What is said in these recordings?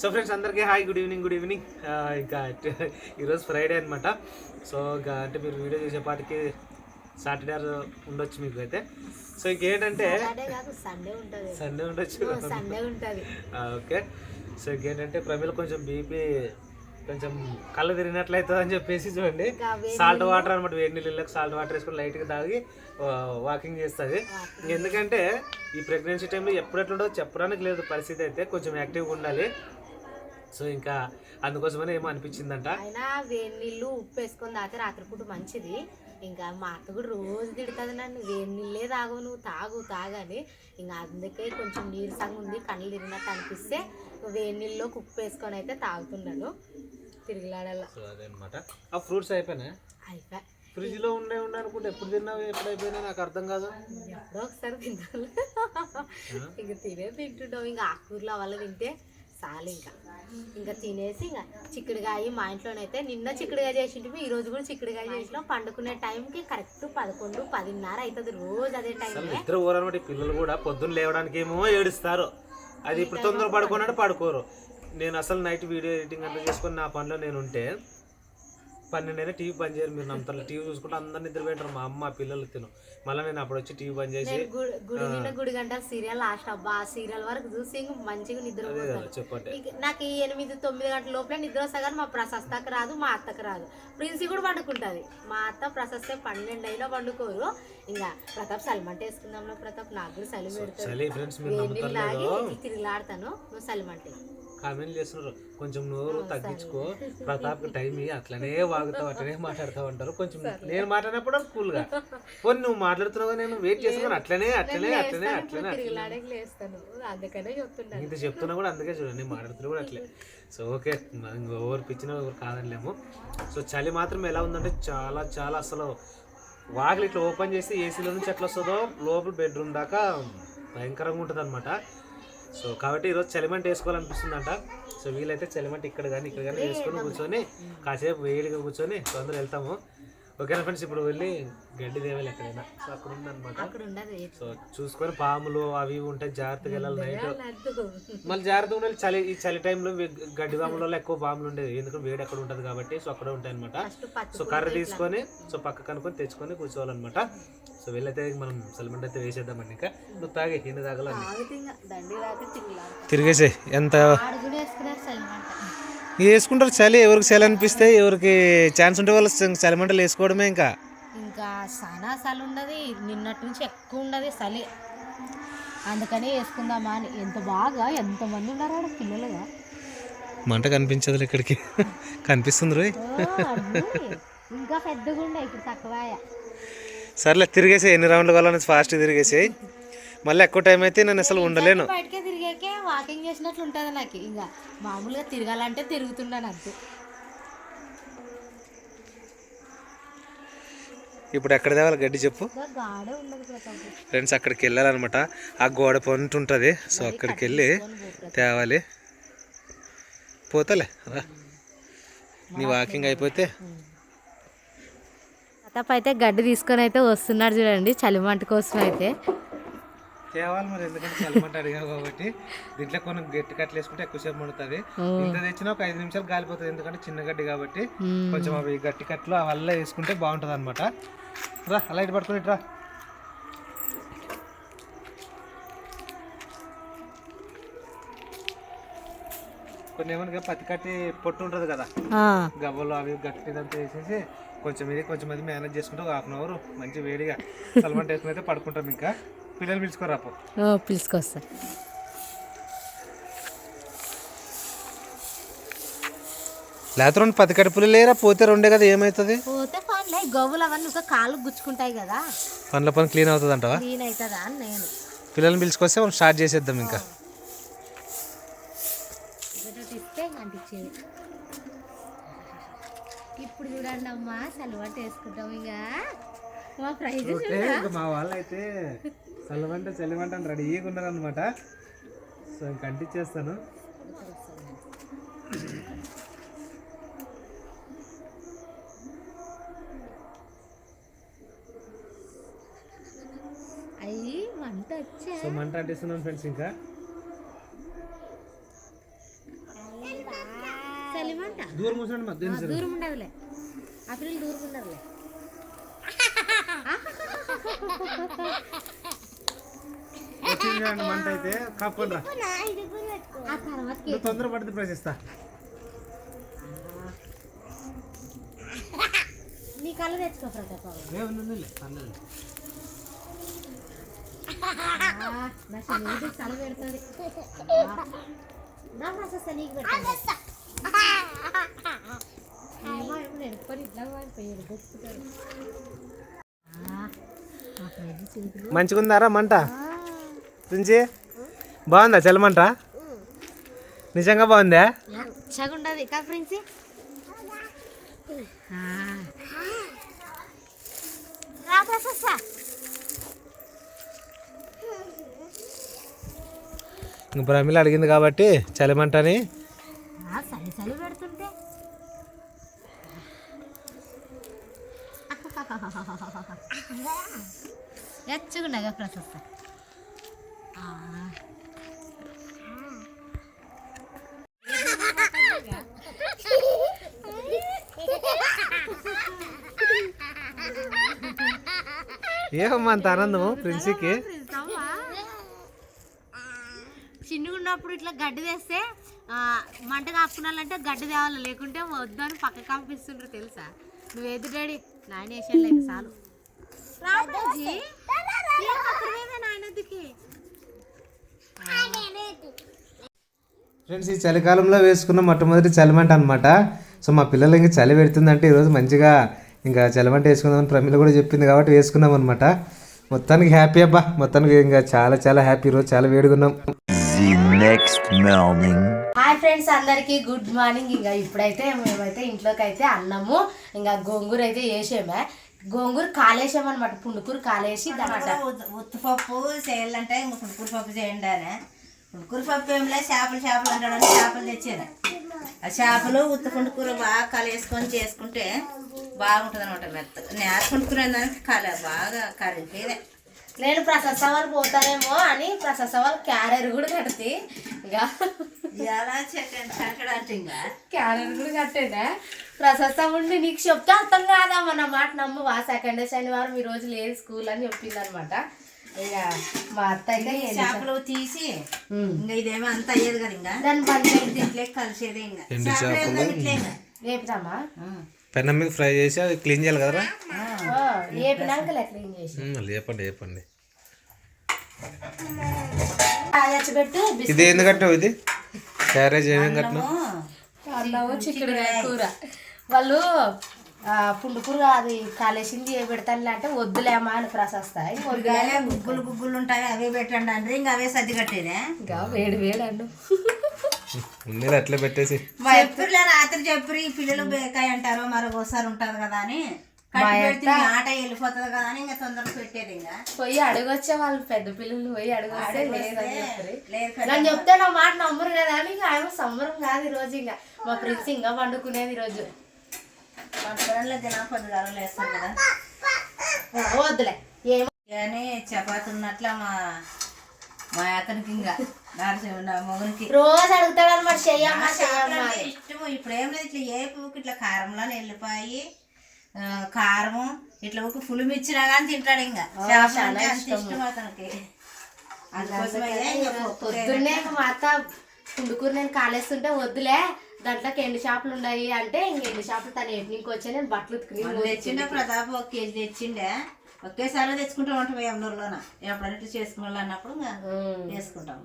So friends అందరికీ hi good evening good evening ఇంకా ఈరోజు ఫ్రైడే అనమాట సో ఇంకా అంటే మీరు వీడియో చేసేపాటికి సాటర్డే ఉండొచ్చు మీకు అయితే. సో ఇంకేంటంటే సండే ఉంటది. సండే ఉండొచ్చు. సండే ఉంటది. ఓకే సో ఇంకేంటంటే ప్రమిళ కొంచెం బీపీ కొంచెం కళ్ళు తిరిగినట్లయితుంది అని చెప్పేసి చూడండి. సాల్ట్ వాటర్ అనమాట వేడి నీళ్ళకి సాల్ట్ వాటర్ వేసుకొని లైట్గా తాగి వాకింగ్ చేస్తుంది. ఎందుకంటే ఈ ప్రెగ్నెన్సీ టైంలో ఎప్పుడు ఎట్లుండదో చెప్పడానికి లేదు పరిస్థితి అయితే కొంచెం యాక్టివ్గా ఉండాలి. సో ఇంకా అందుకోసమనే ఏమో అనిపించిందంట. అయినా వేడి నీళ్ళు ఉప్పు వేసుకొని తాగితే రాత్రిపూట మంచిది. ఇంకా మా అత్త కూడా రోజు తిడుతుంది నన్ను వేడి నీళ్ళే తాగు నువ్వు తాగు తాగని. ఇంకా అందుకే కొంచెం నీరసంగా ఉంది కళ్ళు తిరిగినట్టు అనిపిస్తే వేడి నీళ్ళలోకి ఉప్పు వేసుకొని అయితే తాగుతున్నాను సో అదనమాట. ఆ ఫ్రూట్స్ అయిపోయినాయి? అయిపోయి. ఫ్రిడ్జ్లో ఉండే ఉండే అనుకుంటే ఎప్పుడు తిన్నావు ఎప్పుడు అయిపోయినా నాకు అర్థం కాదు. ఎప్పుడో ఒకసారి తింటాను. ఇంకా తినే తింటుంటాం ఇంకా ఆకుకూరలు అవల్ల తింటే చాలు ఇంకా. ఇంకా తినేసి ఇంకా చిక్కుడుగాయ మా ఇంట్లోనైతే నిన్న చిక్కుడుగాయ చేసింటివి ఈ రోజు కూడా చిక్కుడుగాయ చేసినాం. పండుకునే టైంకి కరెక్ట్ పదకొండు పదిన్నర అవుతుంది రోజు అదే నిద్ర ఊరనమాట పిల్లలు కూడా. పొద్దున్న లేవడానికి ఏమో ఏడుస్తారు. అది ఇప్పుడు తొందర పడుకున్నాడు పడుకోరు. నేను అసలు నైట్ వీడియో ఎడిటింగ్ అంతా చేసుకొని నా పనిలో నేను ఉంటే పన్నెండైనా టీవీ బంద్ చేయరు మీరు నమ్ముతారు టీవీ చూసుకుంటే అందరు నిద్ర పెట్టరు మా అమ్మ పిల్లలు తిను మళ్ళీ నేను అప్పుడు వచ్చి టీవీ బంద్ చేసి గుడి గుడి నిన్న గుడి గంట సీరియల్ లాస్ట్ అబ్బా ఆ సీరియల్ వరకు చూసి మంచిగా నిద్ర చెప్పండి నాకు ఈ ఎనిమిది తొమ్మిది గంటల లోపలే నిద్ర వస్తా కానీ మా ప్రశస్తకు రాదు మా అత్తకు రాదు ప్రిన్సీ కూడా పండుకుంటుంది మా అత్త ప్రశస్తే పన్నెండు అయినా పండుకోరు ఇంకా ప్రతాప్ సల్మంట వేసుకుందాంలో ప్రతాప్ నాకు కూడా తాగి లేదో తిరిగిలాడతాను నువ్వు సల్మంటే కామెంట్ చేస్తున్నారు. కొంచెం నోరు తగ్గించుకో. ప్రతాప్ టైం అట్లనే వాగుతావు అట్లనే మాట్లాడుతావు అంటారు. కొంచెం నేను మాట్లాడినప్పుడు కూల్గా. పోనీ నువ్వు మాట్లాడుతున్నావు నేను వెయిట్ చేసుకుని అట్లనే అట్లనే అట్లనే అట్లనే ఇంత చెప్తున్నా కూడా అందుకే చూడండి మాట్లాడుతున్నా కూడా అట్లే. So okay. ఓవర్ పిచ్చిన ఓవర్ కాదనిలేము. సో చలి మాత్రం ఎలా ఉందంటే చాలా చాలా అసలు వాకిలి ఇట్లా ఓపెన్ చేసి ఏసీలో నుంచి ఎట్లా వస్తుందో లోపల బెడ్రూమ్ దాకా భయంకరంగా ఉంటుంది అనమాట సో కాబట్టి ఈరోజు చలిమంట వేసుకోవాలనిపిస్తుందంట. సో వీలైతే చలిమంట ఇక్కడ కానీ ఇక్కడ కానీ వేసుకొని కూర్చొని కాసేపు వేడిగా కూర్చొని అందరూ వెళ్తాము. ఓకేనా ఫ్రెండ్స్ ఇప్పుడు వెళ్ళి గడ్డి దేవాలి ఎక్కడైనా? సో అక్కడ ఉందన్నమాట సో చూసుకొని పాములు అవి ఇవి ఉంటాయి జాగ్రత్తగా వెళ్ళాలి నైట్. మళ్ళీ జాగ్రత్తగా ఉండాలి. చలి ఈ చలి టైంలో గడ్డి పాములలో ఎక్కువ పాములు ఉండేది ఎందుకంటే వేడి అక్కడ ఉంటుంది కాబట్టి సో అక్కడ ఉంటాయి అనమాట సో కర్ర తీసుకొని సో పక్క కనుక్కొని తెచ్చుకొని కూర్చోవాలన్నమాట. సో వెళ్ళైతే మనం సలిమంట అయితే వేసేద్దామండి ఇంకా. నువ్వు తాగి ఎన్ని తాగాలని తిరిగేసే ఎంత ఆడు కూడా వేసుకున్నారు సల్మంట వేసుకుంటారు చలి ఎవరికి చలి అనిపిస్తే ఎవరికి ఛాన్స్ ఉంటే వాళ్ళు చలిమంటలు వేసుకోవడమే ఇంకా. ఇంకా చాలా చలి ఉండదు నిన్నటి నుంచి ఎక్కువ ఉండదు చలి. అందుకని వేసుకుందామా అని. ఎంత బాగా ఎంతమంది ఉన్నారు ఆడ పిల్లలుగా మంట కనిపించదు ఇక్కడికి. కనిపిస్తుంది రోయ్. ఇంకా పెద్దగా ఉండే ఇప్పుడు తక్కువ సర్లే తిరిగేసే ఎన్ని రౌండ్లు కావాలని ఫాస్ట్ తిరిగేసేయి. మళ్ళీ ఎక్కువ టైం అయితే నేను అసలు ఉండలేను. వాకింగ్ చేసినట్లు ఉంటుంది నాకు. ఇంకా మామూలుగా తిరగాలంటే తిరుగుతున్నాను అంతే. ఇప్పుడు ఎక్కడ తేవాలి గడ్డి చెప్పు? ఫ్రెండ్స్ అక్కడికి వెళ్ళాలన్నమాట. ఆ గోడ ఉంటుంది సో అక్కడికి వెళ్ళి తేవాలి. పోతలే రా. నీ వాకింగ్ అయిపోతే. ప్రతాప్ అయితే గడ్డి తీసుకొని అయితే వస్తున్నాడు చూడండి చలిమంట కోసం అయితే తేవాలి మరి ఎందుకంటే చల్లమంట అడిగావు కాబట్టి. దీంట్లో కొన్ని గట్టి కట్టలు వేసుకుంటే ఎక్కువసేపు పడుతుంది ఇంత తెచ్చినా ఒక ఐదు నిమిషాలు గాలిపోతుంది ఎందుకంటే చిన్న గడ్డి కాబట్టి. కొంచెం అవి గట్టి కట్టలు అవల్ల వేసుకుంటే బాగుంటుంది అనమాట రా లైట్ పట్టుకుని రా. కొన్ని ఏమన్నా పత్తి కట్టి పొట్టు ఉంటుంది కదా. గవ్వలు అవి గట్టి ఇదంతా వేసేసి కొంచెం ఇది కొంచెం అది మేనేజ్ చేసుకుంటే ఒక హాఫ్ అన్ అవర్ మంచి వేడిగా. సల్మంట వేసుకుని అయితే పడుకుంటాం ఇంకా. పిల్లలు పిలుచుకోరా పో పిలుచుకొస్తా. లేకపోతే రెండు పది కడుపులు లేరా? పోతే రెండే కదా ఏమవుతుంది పోతే పనులే గవ్వులు అవన్నీ ఒక కాళ్ళు గుచ్చుకుంటాయి కదా. పనుల పని క్లీన్ అవుతుంది అంటవా క్లీన్ అవుతుందా అని నేను. పిల్లల్ని పిలుచుకొస్తే మనం స్టార్ట్ చేసేద్దాం ఇంకా. ఒకటి ఇస్తే అంటించేది ఇప్పుడు చూడండి అమ్మా సలవాటు వేసుకుంటాం ఇక. ఓకే ఇంకా మా వాళ్ళు అయితే చల్లవంట చలివంట అని రెడీగా ఉన్నారనమాట సో ఇంక అంటించేస్తాను అయ్యి వచ్చా? సో మంట అంటిస్తున్నాను ఫ్రెండ్స్ ఇంకా. చలిమంట దూరం ఉండదులే. ఆ పిల్లలు దూరం ఉండదులే. వచ్చింది చూడండి మంట అయితే రా. నువ్వు పడితే ప్రశ్నిస్తా నీ కళ్ళు తెచ్చుకో ప్రతాప్ ఏముంది పర్లేదు చలి పెడుతుంది. నీకు ఏమో ఏమో నేను ఎప్పుడు ఇట్లా వాడిపోయాడు దొక్కుతాడు మా ఫ్రెండ్ సింపుల్ మంచిగా ఉందారా మంట తుంచి బాగుందా చల్లమంట నిజంగా బాగుందా ఇంక ప్రమిళ అడిగింది కాబట్టి చలిమంటని చలి చలి పెడుతుంటే ఎచ్చుకున్నాగా ప్రశస్త. ఏమమ్మా అంత ఆనందము ప్రిన్సీకి? చిన్నగున్నప్పుడు ఇట్లా గడ్డి తెస్తే మంట కాపుకున్నాలంటే గడ్డి తేవాలి? లేకుంటే వద్దు అని పక్క కంపిస్తుండ్రు తెలుసా? నువ్వు ఎదురు డాడీ నాయన వేసేయలేదు చాలు. ఫ్రెండ్స్ ఈ చలికాలంలో వేసుకున్న మొట్టమొదటి చలిమంట అనమాట సో మా పిల్లలు ఇంకా చలి పెడుతుందంటే ఈరోజు మంచిగా ఇంకా చలిమంట వేసుకుందామని ప్రమిళ కూడా చెప్పింది కాబట్టి వేసుకున్నాం అనమాట మొత్తానికి హ్యాపీ అబ్బా. మొత్తానికి ఇంకా చాలా చాలా హ్యాపీ ఈరోజు. చాలా వేడుకున్నాం. Next morning. హాయ్ ఫ్రెండ్స్ అందరికి గుడ్ మార్నింగ్ ఇంకా ఇప్పుడైతే మేమైతే ఇంట్లోకి అయితే అన్నము ఇంకా గోంగూర అయితే వేసామే గోంగూర కాలేసామన్నమాట పుండుకూర కాలేసి ఉత్తుపప్పు చేయాలంటే ఇంక పుణుకురు పప్పు చేయండి అని పుణుకురు పప్పు ఏం లేదు చేపలు చేపలు అంటాడని చేపలు తెచ్చాను ఆ చేపలు ఉత్త పుండుకూర బాగా కలివేసుకొని చేసుకుంటే బాగుంటుంది అనమాట మెత్త. నేర దానికి కల బాగా కరిగిపోయేదే నేను ప్రసాద్ సవాల్ పోతానేమో అని ప్రసాద్ సవాల్ క్యారియర్ కూడా కడితే కట్టేదా? ప్రసాద్ ఉండి నీకు చెప్తే అర్థం కాదమ్మా నా మాట నమ్ము. వా సెకండ్ శనివారం ఈ రోజు లేదు స్కూల్ అని చెప్పింది అనమాట ఇక మా అత్త? చేపలు తీసి. ఇంకా ఇదేమో అంత అయ్యేది కదా ఇంకా? దాన్ని బంద్ చేసి దీంట్లో కలిసేదే ఇంకా. ఇట్లే. వేపుతామా పెన్నం మీద ఫ్రై చేసి అది క్లీన్ చేయాలి చేసి. లేపండి లేపండి. ఇది ఎందుకు కట్టావు ఇది? క్యారేజ్ ఏమేమి కట్టినావు? చిక్కుడుకాయ కూర. వాళ్ళు ఆ, పుండు కూర అది కాలేసింది ఏ పెడతాను అంటే వద్దులేమా అని కూరగాయలే గుగ్గులు గుగ్గులు ఉంటాయి అవే పెట్టండి అంటే ఇంకా అవే సర్ది కట్టేదే ఇంకా వేడి వేడి అట్లే పెట్టేసి. మా ఎప్పుడు రాత్రి చెప్పి ఈ పిల్లలు బేకాయ అంటారు మరొకసారి ఉంటది కదా అని. పెడితే ఆట వెళ్ళిపోతుంది కదా అని ఇంకా తొందరగా పెట్టేది ఇంకా. పోయి అడగొచ్చే వాళ్ళు పెద్ద పిల్లలు పోయి అడగొస్తే లేదని నన్ను చెప్తే నా మాట నమ్మరు కదా అని ఇంకా ఆయన సంబరం కాదు ఈ రోజు ఇంకా. మా ఫ్రెండ్స్ ఇంకా వండుకునేది ఈ పొద్దుగాలు కదా. వద్దులే. ఏమో కానీ చపాతి ఉన్నట్ల మా మా అతనికి ఇంకా. మొగునికి. రోజు అడుగుతాడు అనమాట చెయ్యమ్మా ఇష్టము. ఇప్పుడు ఏం లేదు ఇట్లా ఏ పువ్వుకి ఇట్లా కారంలో వెళ్ళిపోయి కారము ఇట్లా ఒక పులి మిచ్చినా కానీ తింటాడు ఇంకా. పొద్దున్నే మా అత్త పుండుకూర నేను కాలేస్తుంటే వద్దులే దాంట్లోకి ఎండు చేపలు ఉన్నాయి అంటే ఇంక ఎండు చేపలు తను ఎట్నికి వచ్చా నేను బట్టలు తెచ్చిండే ప్రతాప్ ఒక కేజీ తెచ్చిండే. ఒకేసారి తెచ్చుకుంటూ ఉంటాం ఎమ్మూరులోన అన్నప్పుడు ఇంకా చేసుకుంటాము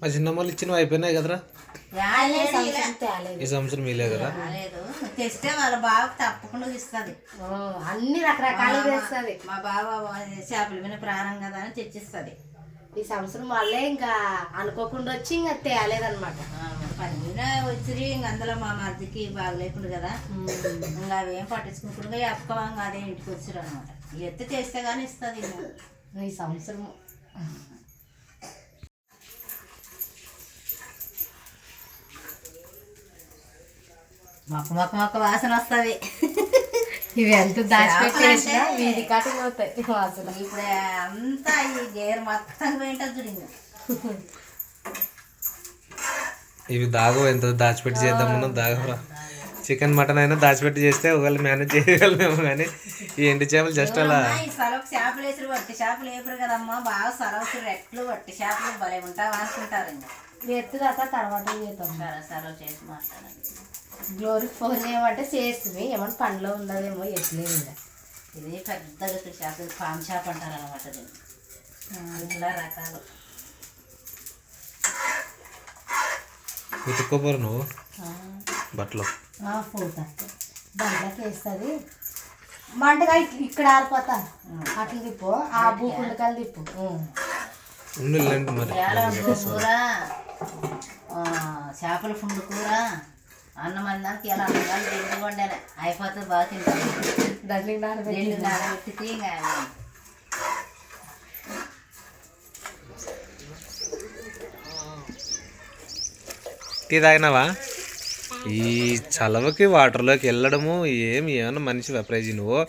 మా చిన్నమ్మలు ఇచ్చినవి అయిపోయినాయి కదరా. ఈ సంవత్సరం మీలే కదా? తెస్తే వాళ్ళ బావ తప్పకుండా ఇస్తుంది. ఓ, అన్ని రకరకాలు చేస్తుంది మా బావ చేపల మీద ప్రాణం కదా అని తెచ్చిస్తుంది. ఈ సంవత్సరం వాళ్ళే ఇంకా అనుకోకుండా వచ్చి ఇంకా తేలేదన్నమాట. పని మీద వచ్చి ఇంక అందులో మా మరిదికి బాగలేకుండా కదా. ఇంకా అవేం పట్టించుకోకుండా ఎప్పుకోవాలి అదే ఇంటికి వచ్చారు అనమాట ఎత్తి తెస్తే కానీ ఇస్తుంది ఈ సంవత్సరం మొక్క మొక్క మొక్క వాసన వస్తుంది. ఇవి ఎంత దాచిపెట్టేసినా వీధి కాటి పోతాయి వాసన. ఇప్పుడు అంతా ఈ గేర్ మొత్తం పోయింటుంది ఇవి దాగు ఎంత దాచిపెట్టి చేద్దామన్నా దాగరా. చికెన్ మటన్ అయినా దాచిపెట్టి చేస్తే ఒకవేళ మేనేజ్ చేయగలమేమో కానీ ఈ ఎండు చేపలు జస్ట్ అలా సలవు చేపలు వట్టి చేపలు వేపురు కదమ్మా బాగా రెట్లు వట్టి చేపలు భలే ఉంటావా అనుకుంటారు ఇంకా ఎత్తు కదా తర్వాత చేద్దాం. సరే సలవు చేసి మాట్లాడండి. గ్లోరీ ఫోన్ చేయమంటే చేస్తుంది ఏమన్నా పనిలో ఉన్నదేమో ఎట్లేదు ఇది పెద్దగా ఇక్కడ చేప పాము చేప అంటారు అనమాట ఇట్లా రకాలు. ఉతుక్కోపోరు నువ్వు? బట్టలు. పోతా దాంట్లోకి వేస్తుంది మంటగా ఇక్- ఇక్కడ ఆరిపోతా. అట్లా తిప్పు. ఆ బూకుండకాయలు తిప్పు. కూర ఆ, చేపల పుండు కూర అన్నం అన్నానికి ఇలా అన్నగాలు రెండు వండాను అయిపోతుంది బాగా తింటాను దాంట్లోకి నానబెట్టి నానబెట్టితే ఇంకా టీ తాగినావా? ఈ చలవకి వాటర్లోకి వెళ్ళడము ఏమి ఏమన్నా మనిషి వెప్రైజ్ నువ్వు?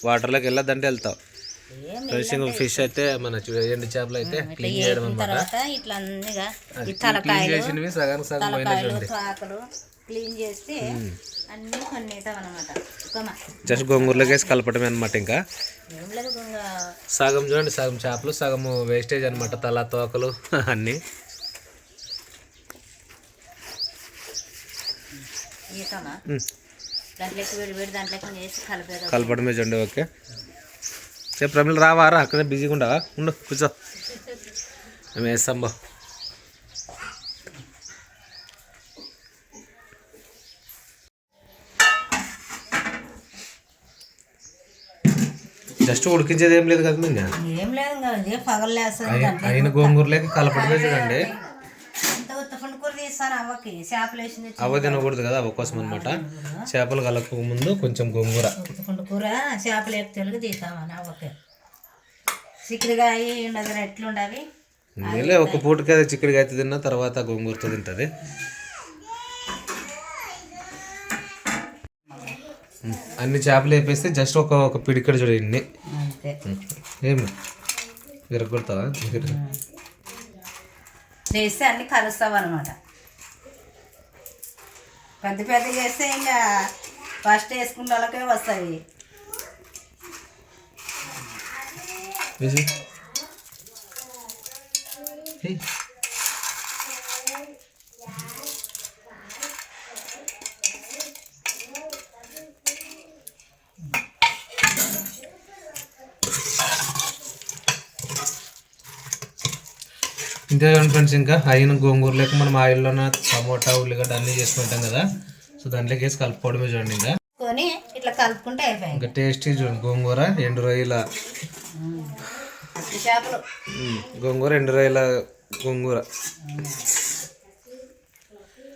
వాటర్లోకి వెళ్ళొద్దంటే వెళ్తావు. ఫిష్ అయితే మన ఎండు చేపలు అయితే క్లీన్ చేయడం అనమాట క్లీన్ చేసినవి సగం పోయినా తలకాయలు చూడండి. క్లీన్ చేస్తే అన్నీ కొన్ని జస్ట్ గోంగూరలోకి వేసి కలపడమే అనమాట ఇంకా. సగం చూడండి సగం చేపలు సగం వేస్టేజ్ అనమాట తల తోకలు అన్నీ ఈతమా ఉమ్. దాంట్లోకి వేడి వేడి దాంట్లోకి వేసి కలిపేది కలపడమే చూడండి ఓకే. చెప్పు రమీలు రావారా అక్కడే బిజీగా ఉండవా? ఉండు కూర్చో. మేము వేస్తాం బా? జస్ట్ ఉడికించేది ఏం లేదు కదా ఇంకా ఏం లేదు పగలేస్తుంది అయిన గోంగూరలోకి కలపడమే చూడండి. అవ్వకి చేపలు వేసింది అవ్వ తినకూడదు కదా అవ్వ కోసం అనమాట చేపలు కలపక ముందు కొంచెం గోంగూర. కూర చేపలు ఎక్కి తెలుగు తీస్తామని అవ్వకి. చిక్కుడుకాయ ఉండదు ఎట్లు ఉండవి నేలే ఒక పూటకి అది చిక్కుడుగా అయితే తిన్నా తర్వాత గోంగూరతో తింటుంది. అన్ని చేపలు వేపేస్తే జస్ట్ ఒక ఒక పిడికడ చూడ ఇన్ని. అంతే. ఉమ్, ఏమి విరగొడతావా చేస్తే అన్ని కలుస్తాం అనమాట పెద్ద పెద్ద చేస్తే ఇంకా ఫస్ట్ వేసుకున్న వాళ్ళకే వస్తాయి Hey. ఇంతే చూడండి ఫ్రెండ్స్ ఇంకా అయిన గోంగూర లేక మనం ఆయిల్లోన టమోటా ఉల్లిగడ్డ అన్నీ చేసుకుంటాం కదా. సో దాంట్లోకి వేసి కలుపుకోవడమే చూడండి ఇంకా. కొని ఇట్లా కలుపుకుంటే అయిపోయింది. ఇంకా టేస్టీ చూడండి గోంగూర ఎండు రొయ్యల. చేపలు. గోంగూర ఎండు రొయ్యల గోంగూర.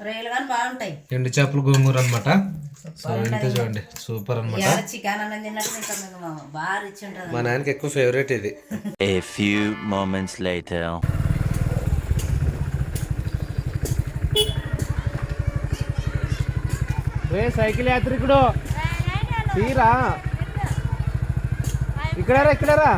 రొయ్యలు కానీ బాగుంటాయి. ఎండు చేపల గోంగూర అనమాట సో చూడండి సూపర్ అనమాట మా నాయనకి ఎక్కువ ఫేవరెట్ ఇది. A few moments later. రే సైకిల్ యాత్రికుడు? తీరా? ఇక్కడరా ఇక్కడరా?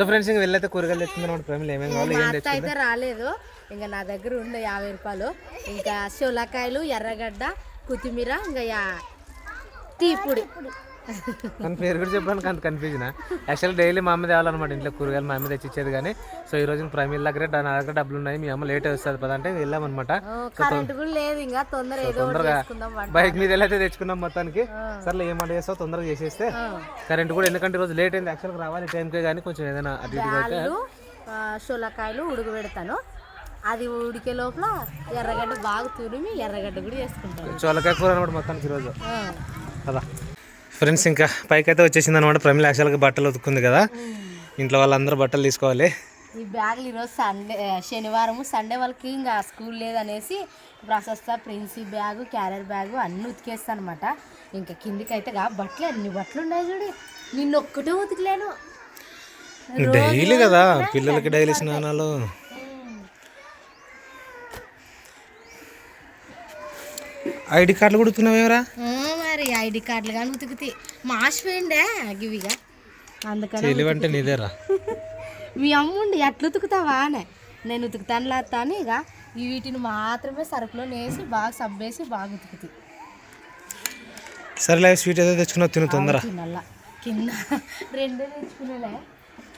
సో ఫ్రెండ్స్ ఇంక వెళ్ళైతే కూరగాయలు తెచ్చుకుందాం ప్రేమలు ఏమేమి కావాలి ఏం అత్త అయితే రాలేదు. ఇంకా నా దగ్గర ఉండే యాభై రూపాయలు. ఇంకా సొలకాయలు ఎర్రగడ్డ కొత్తిమీర ఇంకా యా- టీ పొడి కానీ పేరు కూడా చెప్పడానికి అంత కన్ఫ్యూజన్ యాక్చువల్ డైలీ మా అమ్మ తేవాలన్నమాట ఇంట్లో కూరగాయలు మా అమ్మ తెచ్చిచ్చేది కానీ సో ఈ రోజు ప్రైమీల దగ్గర నా దగ్గర డబ్బులు ఉన్నాయి మీ అమ్మ లేట్ వస్తుంది పద అంటే వెళ్ళామన్నమాట. తొందరగా. బైక్ మీద వెళ్ళైతే తెచ్చుకున్నాం మొత్తానికి. సర్లే ఏమంట చేస్తావు? తొందరగా చేసేస్తే కరెంట్ కూడా ఎందుకంటే ఈ రోజు లేట్ అయింది యాక్చువల్గా రావాలి టైంకే కానీ కొంచెం ఏదైనా అటు అయితే బ్యాళ్ళు ఆ, సొలకాయలు ఉడకబెడతాను అది ఉడికే లోపల ఎర్రగడ్డ బాగా తురిమి ఎర్రగడ్డ కూడా చేసుకుంటాను. చోలకాయ కూర అనమాట మొత్తానికి ఈరోజు. కదా ఫ్రెండ్స్ ఇంకా పైకి అయితే వచ్చేసింది అనమాట ప్రమిళ యాక్చువల్గా బట్టలు ఉతుక్కుంది కదా. ఇంట్లో వాళ్ళందరూ బట్టలు తీసుకోవాలి. ఈ బ్యాగులు ఈరోజు సండే శనివారము సండే వాళ్ళకి ఇంకా స్కూల్ లేదనేసి ప్రశస్త ప్రిన్సీ బ్యాగు క్యారియర్ బ్యాగు అన్నీ ఉతికేస్తాను అనమాట ఇంకా కిందికి అయితే గా బట్టలు అన్ని బట్టలు ఉన్నాయి చూడు. నిన్న ఒక్కటే ఉతికలేను. డైలీ కదా పిల్లలకి డైలీ స్నానాలు. ఐడి కార్డులు కుడుతున్నావేమరా ఆ, మరి ఐడి కార్డులు కానీ ఉతుకుతాయి మాసిపోయిండే గివిగా అందుకని తెలివంటే నీదేరా. మీ అమ్ముండి ఎట్లా ఉతుకుతావా అనే. నేను ఉతుకుతాను లేస్తాను ఇక ఈ వీటిని మాత్రమే సరుకులో వేసి బాగా సబ్బేసి బాగా ఉతుకుతాయి సరేలే స్వీట్ ఏదో తెచ్చుకున్నావు తిను తొందర. తినల్లా. కింద రెండే తెచ్చుకునేలే.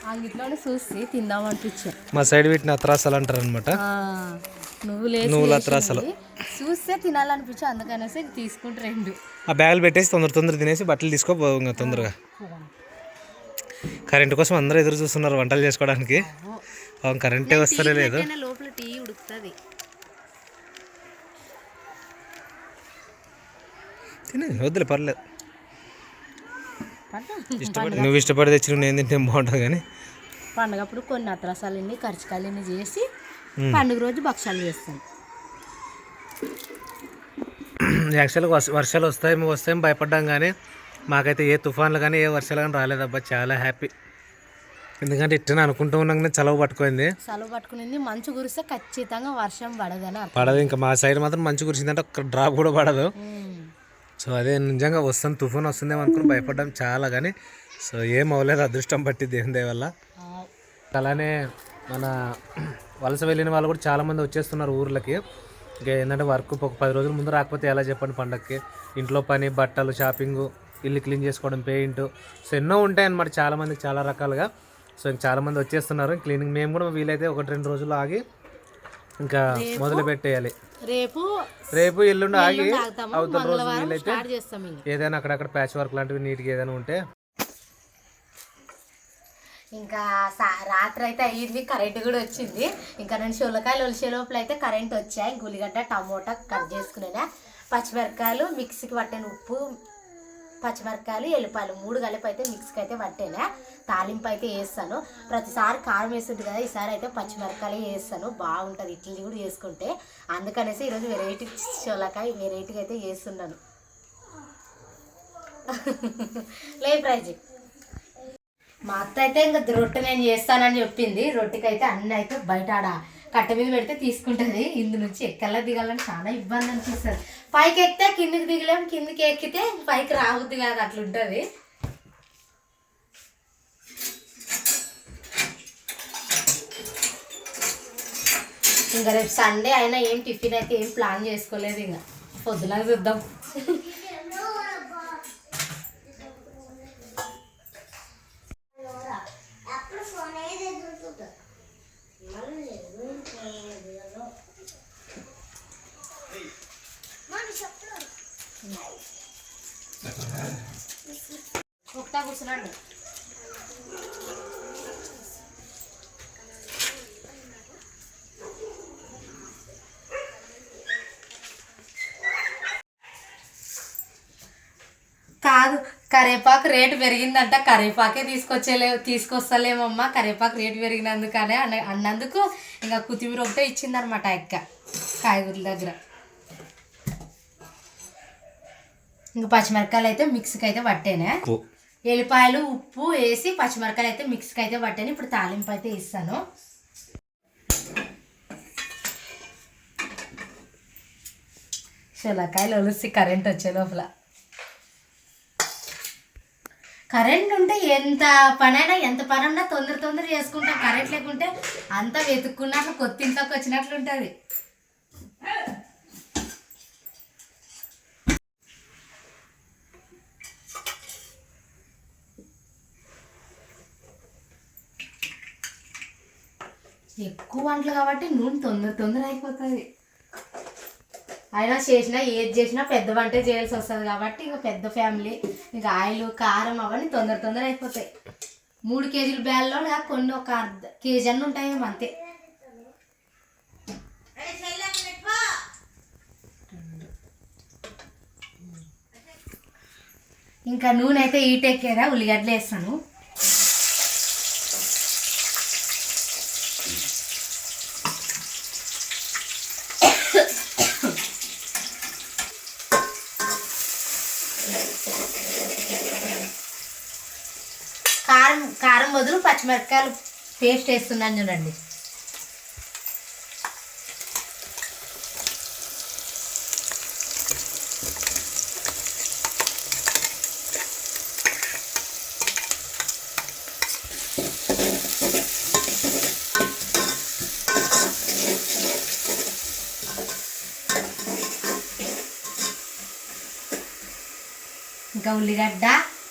అంగిట్లోనే చూసి తిందాం అనిపించా. మా సైడ్ పెట్టిన అత్రాసాలు అంటారు అనమాట నువ్వుల లేచింది. అత్రాసలు. చూస్తే తినాలనిపించు అందుకనేసి తీసుకుంటే రెండు. ఆ బ్యాగులు పెట్టేసి తొందర తొందర తినేసి బట్టలు తీసుకో తొందరగా. కరెంట్ కోసం అందరూ ఎదురు చూస్తున్నారు వంటలు చేసుకోవడానికి. అవును కరెంటే వస్తలే లేదు. లోపల టీ ఉడుకుతుంది. తినే వద్దులే పర్లేదు. ఇష్టపడి నువ్వు ఇష్టపడి తెచ్చి నేను తింటే బాగుంటుంది కానీ. పండగప్పుడు కొన్ని అత్రసాలన్నీ కరిచికాయలన్నీ చేసి పండుగ రోజు భక్షాలు చేస్తాం. యాక్చువల్గా వర్ష- వర్షాలు వస్తాయేమో వస్తాయేమో భయపడ్డాం కానీ మాకైతే ఏ తుఫాన్లు కానీ ఏ వర్షాలు కానీ రాలేదబ్బా చాలా హ్యాపీ. ఎందుకంటే ఇట్టనే అనుకుంటూ ఉన్నాగానే చలవ పట్టుకుంది. సెలవు పట్టుకునింది మంచు కురిస్తే ఖచ్చితంగా వర్షం పడదని పడదు ఇంకా మా సైడ్ మాత్రం మంచి కురిసిందంటే ఒక్క డ్రాప్ కూడా పడదు. సో అదే నిజంగా వస్తుంది తుఫాన్ వస్తుందేమో అనుకుని భయపడ్డాం చాలా కానీ సో ఏం అవ్వలేదు అదృష్టం పట్టి దేవుని వల్ల. అలానే మన వలస వెళ్ళిన వాళ్ళు కూడా చాలామంది వచ్చేస్తున్నారు ఊర్లకి. ఇంకా ఏంటంటే వర్క్ ఒక పది రోజుల ముందు రాకపోతే ఎలా చెప్పండి పండగకి ఇంట్లో పని బట్టలు షాపింగ్ ఇల్లు క్లీన్ చేసుకోవడం పెయింట్ సో ఎన్నో ఉంటాయి అన్నమాట చాలామందికి చాలా రకాలుగా. సో ఇంక చాలామంది వచ్చేస్తున్నారు. క్లీనింగ్ మేము కూడా వీలైతే ఒకటి రెండు రోజులు ఆగి ఇంకా మొదలు పెట్టేయాలి. రేపు రేపు ఎల్లుండి ఆగి అవతల రోజు వీలైతే ఏదైనా అక్కడక్కడ ప్యాచ్ వర్క్ లాంటివి నీట్గా ఏదైనా ఉంటే ఇంకా సా- రాత్రి అయితే అయ్యింది కరెంట్ కూడా వచ్చింది. ఇంకా నేను సొలకాయలు ఒలిసే లోపల అయితే కరెంట్ వచ్చాయి. ఇంక ఉల్లిగడ్డ టమోటా కట్ చేసుకునేనా. పచ్చిమిరపకాయలు మిక్సీకి పట్టాను ఉప్పు పచ్చిమిరపకాయలు ఎల్లిపాయలు మూడు కలిపి అయితే మిక్సీకి అయితే పట్టేనా. తాలింపు అయితే వేస్తాను. ప్రతిసారి కారం వేస్తుంది కదా ఈసారి అయితే పచ్చిమిరపకాయలు వేస్తాను. బాగుంటుంది ఇడ్లీ కూడా చేసుకుంటే. అందుకనేసి ఈరోజు వెరైటీ సొలకాయ వెరైటీగా అయితే వేస్తున్నాను. లేదు ప్రైజ్. మా అత్త అయితే ఇంకా రొట్టె నేను చేస్తానని చెప్పింది. రొట్టెకి అయితే అన్నీ అయితే బయట ఆడ కట్ట మీద పెడితే తీసుకుంటుంది. ఇందు నుంచి ఎక్కలా దిగాలని చాలా ఇబ్బంది అనిపిస్తుంది. పైకి ఎక్కితే కిందికి దిగలేము కిందికి ఎక్కితే పైకి రావద్దు కాదు అట్లుంటుంది. ఇంకా రేపు సండే అయినా ఏం టిఫిన్ అయితే ఏం ప్లాన్ చేసుకోలేదు ఇంకా. పొద్దున చూద్దాం. ఒకటా కూర్చున్నాడు. కాదు కరేపాకు రేటు పెరిగిందంట. కరేపాకే తీసుకొచ్చేలే తీసుకొస్తలేమమ్మా. కరేపాకు రేటు పెరిగినందుకనే అన్న అన్నందుకు ఇంకా కొత్తిమీర ఒకటే ఇచ్చిందనమాట ఎక్క కాయగూరల దగ్గర. ఇంకా పచ్చిమిరపకాయలు అయితే మిక్సీకి అయితే పట్టేనే ఎల్లిపాయలు ఉప్పు వేసి పచ్చిమిరపకాయలు అయితే మిక్స్కి అయితే పట్టాను ఇప్పుడు తాలింపు అయితే ఇస్తాను చిలకాయలు ఒలిసి కరెంట్ వచ్చే లోపల. కరెంట్ ఉంటే ఎంత పనైనా ఎంత పనైనా తొందర తొందర చేసుకుంటాం కరెంట్ లేకుంటే అంతా వెతుక్కున్నట్లు కొత్త ఇంట్లోకి వచ్చినట్లు ఉంటుంది. ఎక్కువ వంటలు కాబట్టి నూనె తొందర తొందర అయిపోతుంది. అయినా చేసినా ఏది చేసినా పెద్ద వంటే చేయాల్సి వస్తుంది కాబట్టి ఇక పెద్ద ఫ్యామిలీ ఇక ఆయిల్ కారం అవన్నీ తొందర తొందర అయిపోతాయి. మూడు కేజీల బ్యాల్లో నాకు కొన్ని ఒక అర్ధ కేజీ అన్నీ ఉంటాయేమో అంతే. ఇంకా నూనె అయితే ఈటెక్కేదా ఉల్లిగడ్డలు వేస్తాను కారం కారం బదులు పచ్చిమిరపకాయలు పేస్ట్ వేస్తున్నాను చూడండి. ఇంకా ఉల్లిగడ్డ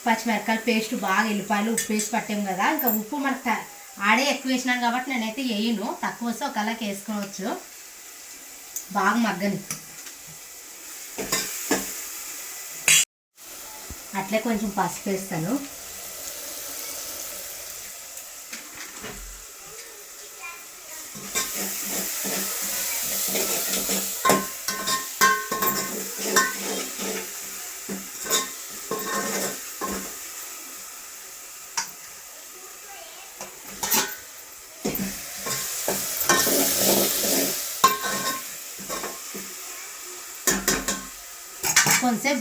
పచ్చిమిరపకాయలు పేస్ట్ బాగా ఎల్లిపాయలు ఉప్పు వేసి పట్టాం కదా. ఇంకా ఉప్పు మనకు ఆడే ఎక్కువ వేసినాను కాబట్టి నేనైతే వేయను. తక్కువ వస్తే ఒకలాకి వేసుకోవచ్చు. బాగా మగ్గని. అట్లే కొంచెం పసుపు వేస్తాను. కొంచెం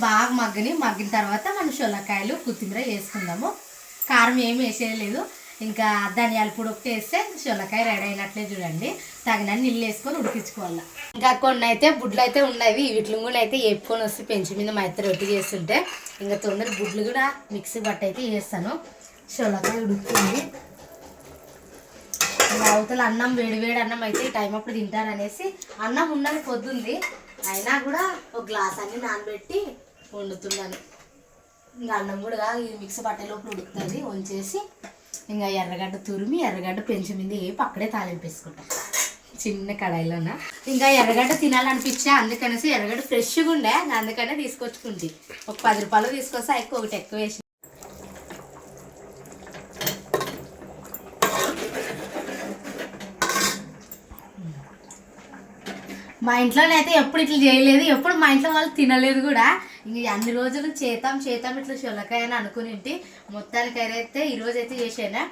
బాగా మగ్గని మగ్గిన తర్వాత మనం షొల్లకాయలు కొత్తిమీర వేసుకుందాము. కారం ఏమి వేసేయలేదు. ఇంకా ధనియాల పొడి ఒకటి వేస్తే షొల్లకాయ రెడీ అయినట్లే చూడండి. తగిన నీళ్ళు వేసుకొని ఉడికించుకోవాలి. ఇంకా కొన్ని అయితే బుడ్లు అయితే ఉన్నాయి. వీటిని కూడా అయితే వేపుకొని వస్తే పెంచి మీద మా ఇద్దరు రొట్టి చేస్తుంటే ఇంకా తొందర బుడ్లు కూడా మిక్సీ బట్ట అయితే వేస్తాను షొల్లకాయ ఉడుకుతుంది. అవతల అన్నం వేడి వేడి అన్నం అయితే ఈ టైం అప్పుడు తింటారనేసి అన్నం ఉన్నది పొద్దుంది. అయినా కూడా ఒక గ్లాస్ అన్ని నానబెట్టి వండుతున్నాను. ఇంకా అన్నం కూడా ఈ మిక్సీ పట్టే లోపల ఉడుకుతుంది. వంచేసి ఇంకా ఎర్రగడ్డ తురిమి ఎర్రగడ్డ పెంచమింది మీద అక్కడే తాలింపు వేసుకుంటాం. చిన్న కడాయిలోన? ఇంకా ఎర్రగడ్డ తినాలనిపించా అందుకనేసి ఎర్రగడ్డ ఫ్రెష్గా ఉండే అందుకనే తీసుకొచ్చుకుంది. ఒక పది రూపాయలు తీసుకొస్తే ఎక్కువ ఒకటి ఎక్కువ వేసి మా ఇంట్లోనైతే ఎప్పుడు ఇట్లా చేయలేదు ఎప్పుడు మా ఇంట్లో వాళ్ళు తినలేదు కూడా. అన్ని రోజులు చేతాం చేతాం ఇట్లా చొలకాయ అని అనుకునింటి మొత్తానికి అయితే ఈ రోజు అయితే చేసాను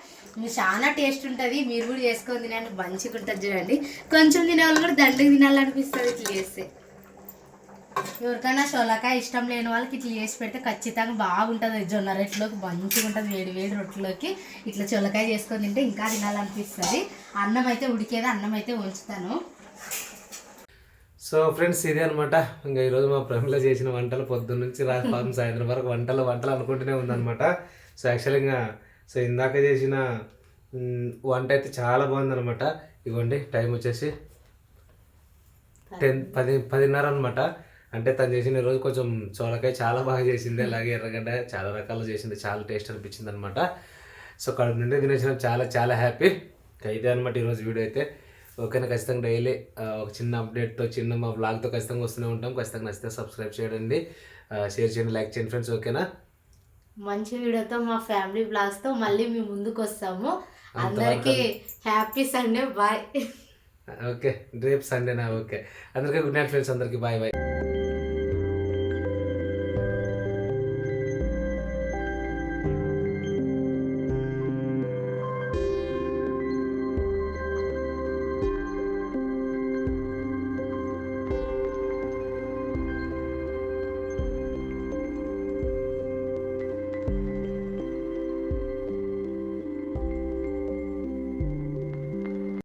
చాలా టేస్ట్ ఉంటుంది మీరు కూడా చేసుకొని తినండి మంచిగా ఉంటుంది చూడండి. కొంచెం తినే వాళ్ళు కూడా దండకి తినాలనిపిస్తుంది ఇట్లా చేస్తే. ఎవరికైనా చొలకాయ ఇష్టం లేని వాళ్ళకి ఇట్లా చేసి పెడితే ఖచ్చితంగా బాగుంటుంది జొన్న రొట్టెలోకి మంచిగా ఉంటుంది వేడి వేడి రొట్టెలోకి ఇట్లా చొలకాయ చేసుకొని తింటే ఇంకా తినాలనిపిస్తుంది. అన్నం అయితే ఉడికేది అన్నం అయితే ఉంచుతాను సో ఫ్రెండ్స్ ఇదే అనమాట ఇంకా ఈరోజు మా ప్రమిళ చేసిన వంటలు పొద్దున్న నుంచి రాత్రి సాయంత్రం వరకు వంటలు వంటలు అనుకుంటూనే ఉందన్నమాట. సో యాక్చువల్గా సో ఇందాక చేసిన వంట అయితే చాలా బాగుందనమాట ఇవ్వండి టైం వచ్చేసి టెన్ పది పదిన్నర అనమాట అంటే తను చేసిన రోజు కొంచెం చోలకాయ చాలా బాగా చేసింది. అలాగే ఎర్రగడ్డ చాలా రకాలు చేసింది. చాలా టేస్ట్ అనిపించింది అనమాట సో కడుపు నుండి తినేసిన. చాలా చాలా హ్యాపీ. అయితే అనమాట ఈరోజు వీడియో అయితే. ఓకేనా? ఖచ్చితంగా డైలీ ఒక చిన్న అప్డేట్తో చిన్న మా బ్లాగ్తో ఖచ్చితంగా వస్తూనే ఉంటాం. ఖచ్చితంగా నచ్చితే సబ్స్క్రైబ్ చేయండి. షేర్ చేయండి లైక్ చేయండి ఫ్రెండ్స్. ఓకేనా? మంచి వీడియోతో మా ఫ్యామిలీ బ్లాగ్స్తో మళ్ళీ మేము ముందుకు వస్తాము అందరికి హ్యాపీ సండే. బాయ్. ఓకే. రేపు సండేనా? ఓకే. అందరికీ గుడ్ నైట్ ఫ్రెండ్స్. అందరికీ బాయ్ బాయ్.